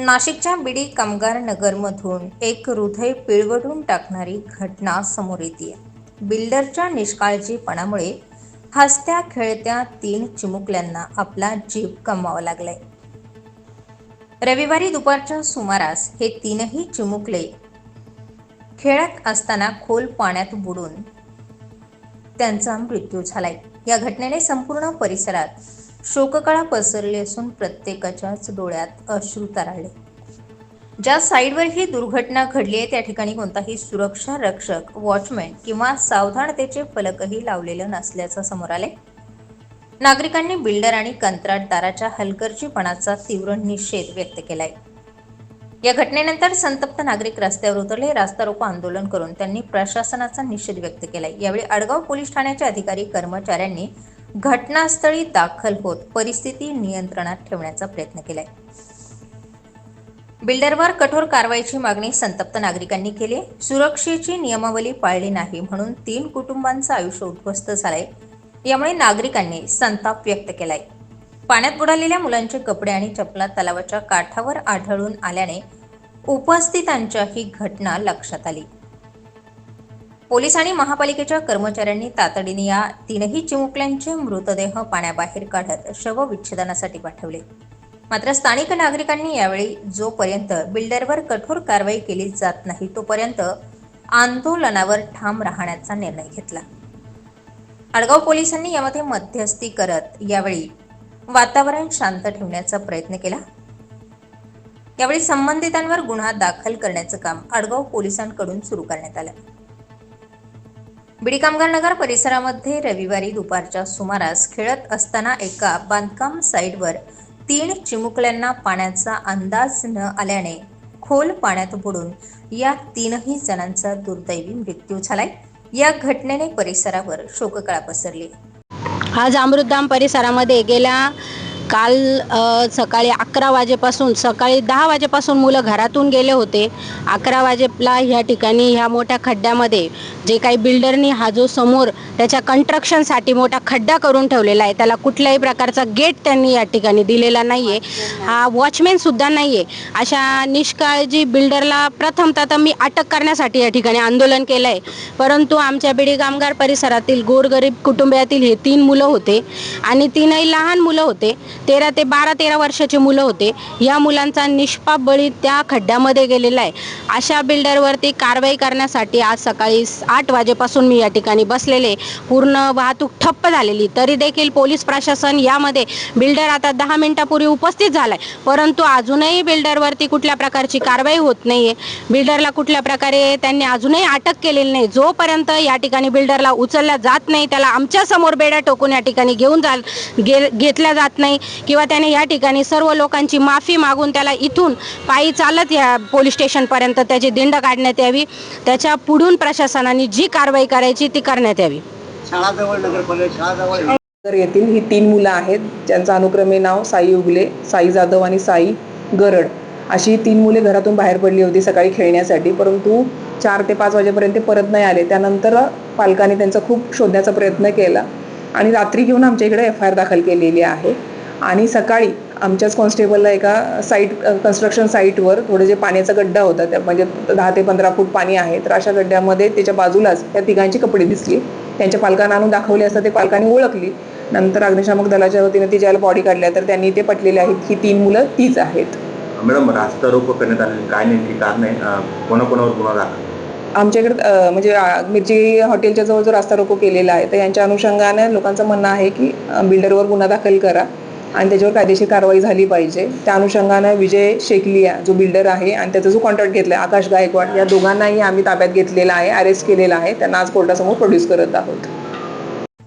नाशिकच्या बिडी कामगार नगरमधून एक हृदय पिळवडून टाकणारी घटना समोर येते. बिल्डरच्या निष्काळजीपणामुळे हसत्या खेळत्या तीन चिमुकल्यांना आपला जीव गमवावा लागलाय. रविवारी दुपारच्या सुमारास हे तीनही चिमुकले खेळत असताना खोल पाण्यात बुडून त्यांचा मृत्यू झालाय. या घटनेने संपूर्ण परिसरात शोककळा पसरली असून प्रत्येकाच्याच डोळ्यात अश्रू तराळले. ज्या साईडवर ही दुर्घटना घडली आहे त्या ठिकाणी कोणताही सुरक्षा रक्षक वॉचमॅन किंवा सावधानतेचे फलकही लावलेलं नसल्याचं समोर आले नागरिकांनी बिल्डर आणि कंत्राटदाराच्या हलगर्जीपणाचा तीव्र निषेध व्यक्त केलाय. या घटनेनंतर संतप्त नागरिक रस्त्यावर उतरले रास्ता रोको आंदोलन करून त्यांनी प्रशासनाचा निषेध व्यक्त केलाय. यावेळी आडगाव पोलीस ठाण्याचे अधिकारी कर्मचाऱ्यांनी घटनास्थळी दाखल होत परिस्थिती नियंत्रणात ठेवण्याचा प्रयत्न केलाय. बिल्डरवर कठोर कारवाईची मागणी संतप्त नागरिकांनी केली सुरक्षेची नियमावली पाळली नाही म्हणून तीन कुटुंबांचं आयुष्य उद्ध्वस्त झालंय. यामुळे नागरिकांनी संताप व्यक्त केलाय. पाण्यात बुडालेल्या मुलांचे कपडे आणि चपला तलावाच्या काठावर आढळून आल्याने उपस्थितांच्या ही घटना लक्षात आली. पोलीस आणि महापालिकेच्या कर्मचाऱ्यांनी तातडीने या तीनही चिमुकल्यांचे मृतदेह पाण्याबाहेर काढत शवविच्छेदनासाठी पाठवले. मात्र स्थानिक नागरिकांनी यावेळी जोपर्यंत बिल्डरवर कठोर कारवाई केली जात नाही तोपर्यंत आंदोलनावर ठाम राहण्याचा निर्णय घेतला. आडगाव पोलिसांनी यामध्ये मध्यस्थी करत यावेळी वातावरण शांत ठेवण्याचा प्रयत्न केला. यावेळी संबंधितांवर गुन्हा दाखल करण्याचं काम आडगाव पोलिसांकडून सुरू करण्यात आलं. बिडी कामगार नगर परिसरामध्ये रविवारी दुपारच्या सुमारास खेळत असताना एका बांधकाम साईटवर तीन चिमुकल्यांना पाण्याचा अंदाज न आल्याने खोल पाण्यात बुडून या तीनही जणांचा दुर्दैवी मृत्यू झालाय. या घटनेने परिसरावर शोककळा पसरली. आज अमृतधाम परिसरामध्ये गेल्या काल सकाळी अकरा वाजेपासून सकाळी दहा वाजेपासून मुलं घरातून गेले होते. अकरा वाजेला ह्या ठिकाणी ह्या मोठ्या खड्ड्यामध्ये जे काही बिल्डरनी हा जो समोर त्याच्या कन्स्ट्रक्शनसाठी मोठा खड्डा करून ठेवलेला आहे त्याला कुठल्याही प्रकारचा गेट त्यांनी या ठिकाणी दिलेला नाही आहे हा वॉचमॅनसुद्धा नाही आहे अशा निष्काळजी बिल्डरला प्रथमतः तर मी अटक करण्यासाठी या ठिकाणी आंदोलन केलं आहे परंतु आमच्या बिडी कामगार परिसरातील गोरगरीब कुटुंबातील हे तीन मुलं होते आणि तीनही लहान मुलं होते. तेरा ते बारा तेरा वर्षाचे मुलं होते. या मुलांचा निष्पाप बळी त्या खड्ड्यामध्ये गेलेला आहे. अशा बिल्डरवरती कारवाई करण्यासाठी आज सकाळी आठ वाजेपासून मी या ठिकाणी बसलेले. पूर्ण वाहतूक ठप्प झालेली. तरी देखील पोलीस प्रशासन यामध्ये बिल्डर आता दहा मिनिटापूर्वी उपस्थित झालाय. परंतु अजूनही बिल्डरवरती कुठल्या प्रकारची कारवाई होत नाहीये. बिल्डरला कुठल्या प्रकारे त्यांनी अजूनही अटक केलेली नाही. जोपर्यंत या ठिकाणी बिल्डरला उचलल्या जात नाही त्याला आमच्यासमोर बेड्या टोकून या ठिकाणी घेऊन जा गे घेतल्या जात नाही. किंवा त्याने या ठिकाणी सर्व लोकांची माफी मागून त्याला इथून पायी चालत या पोलीस स्टेशनपर्यंत त्याची दिंड काढण्यात यावी. त्याच्या पुढून प्रशासनाने जी कारवाई करायची ती करण्यात यावी. येथील ही तीन मुलं आहेत. ज्यांचं अनुक्रमे नाव साई उगले साई जाधव आणि साई गरड. अशी तीन मुले घरातून बाहेर पडली होती सकाळी खेळण्यासाठी. परंतु चार ते पाच वाजेपर्यंत ते परत नाही आले. त्यानंतर पालकांनी त्यांचा खूप शोधण्याचा प्रयत्न केला. आणि रात्री घेऊन आमच्या इकडे एफ आय आर दाखल केलेली आहे. आणि सकाळी आमच्याच कॉन्स्टेबलला एका साईट कन्स्ट्रक्शन साईटवर थोडं जे पाण्याचा गड्डा होता त्या म्हणजे दहा ते पंधरा फूट पाणी आहे तर अशा गड्ड्यामध्ये त्याच्या बाजूलाच त्या तिघांची कपडे दिसली. त्यांच्या पालकांना आणून दाखवले असता ते पालकांनी ओळखली. नंतर अग्निशामक दलाच्या वतीने ती ज्याला बॉडी काढल्या तर त्यांनी ते पटलेले आहेत की तीन मुलं तीच आहेत. मॅडम रास्ता रोको करण्यात आलेली काय नेमकी कारण आहे? कोणाकोणावर गुन्हा दाखल? आमच्याकडे म्हणजे मिरची हॉटेलच्या जवळ जो रास्ता रोको केलेला आहे तर यांच्या अनुषंगाने लोकांचं म्हणणं आहे की बिल्डरवर गुन्हा दाखल करा. आणि त्याच्यावर कायदेशीर कारवाई झाली पाहिजे. त्या अनुषंगाने विजय शेकलिया जो बिल्डर आहे आणि त्याचा जो कॉन्ट्रॅक्ट घेतला आहे आकाश गायकवाड या दोघांनाही आम्ही ताब्यात घेतलेला आहे अरेस्ट केलेला आहे. त्यांना आज कोर्टासमोर प्रोड्यूस करत आहोत.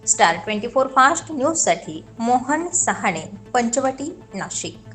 स्टार ट्वेंटी फोर फास्ट न्यूजसाठी मोहन सहाणे पंचवटी नाशिक.